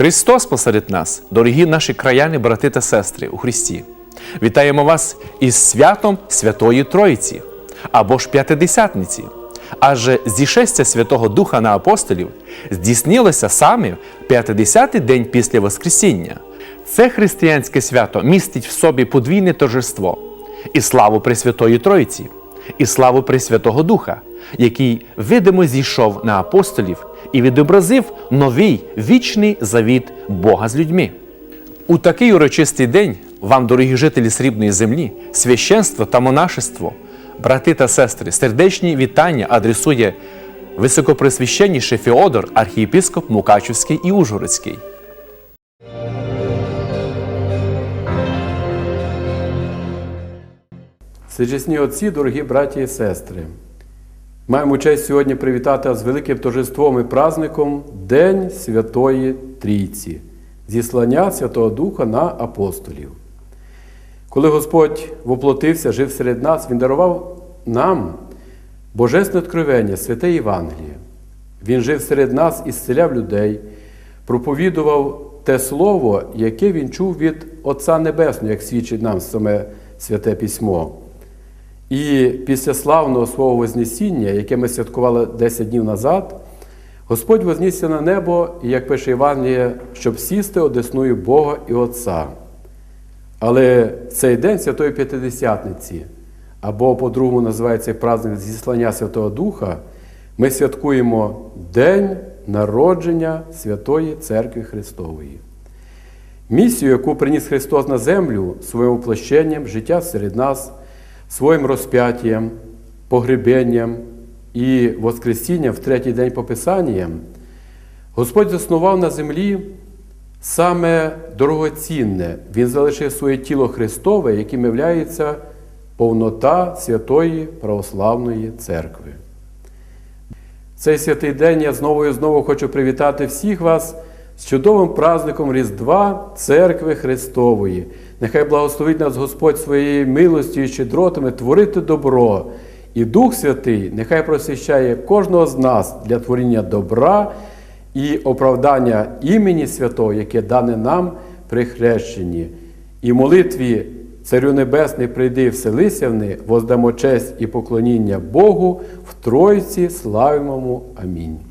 Христос посеред нас, дорогі наші краяни, брати та сестри у Христі. Вітаємо вас із святом Святої Троїці або ж П'ятидесятниці. Адже зішестя Святого Духа на апостолів здійснилося саме 50-й день після Воскресіння. Це християнське свято містить в собі подвійне торжество і славу Пресвятої Троїці, і славу Пресвятого Духа, який видимо зійшов на апостолів і відобразив новий вічний завіт Бога з людьми. У такий урочистий день вам, дорогі жителі срібної землі, священство та монашество, брати та сестри, сердечні вітання адресує високопресвященніший Феодор, архієпископ Мукачівський і Ужгородський. Всечесні отці, дорогі браті і сестри, маємо честь сьогодні привітати вас з великим торжеством і праздником День Святої Трійці, зіслання Святого Духа на апостолів. Коли Господь воплотився, жив серед нас, Він дарував нам Божественне откровення, святе Євангеліє. Він жив серед нас і зціляв людей, проповідував те слово, яке він чув від Отця Небесного, як свідчить нам саме Святе Письмо. І після славного свого Вознесіння, яке ми святкували 10 днів назад, Господь вознісся на небо, і, як пише Євангеліє, щоб сісти одесною Бога і Отця. Але цей день Святої П'ятидесятниці, або по-другому називається праздник зіслання Святого Духа, ми святкуємо День народження Святої Церкви Христової. Місію, яку приніс Христос на землю своїм воплощенням, життя серед нас, своїм розп'яттям, погребенням і Воскресінням в третій день Пописанням, Господь заснував на землі саме дорогоцінне. Він залишив своє тіло Христове, яким є повнота Святої Православної Церкви. Цей святий день я знову і знову хочу привітати всіх вас з чудовим праздником Різдва Церкви Христової. Нехай благословить нас Господь своєю милостю і щедротами творити добро. І Дух Святий нехай просвіщає кожного з нас для творіння добра і оправдання імені Святого, яке дане нам при хрещенні. І молитві Царю Небесний прийди вселися в них, воздамо честь і поклоніння Богу в Тройці славимому. Амінь.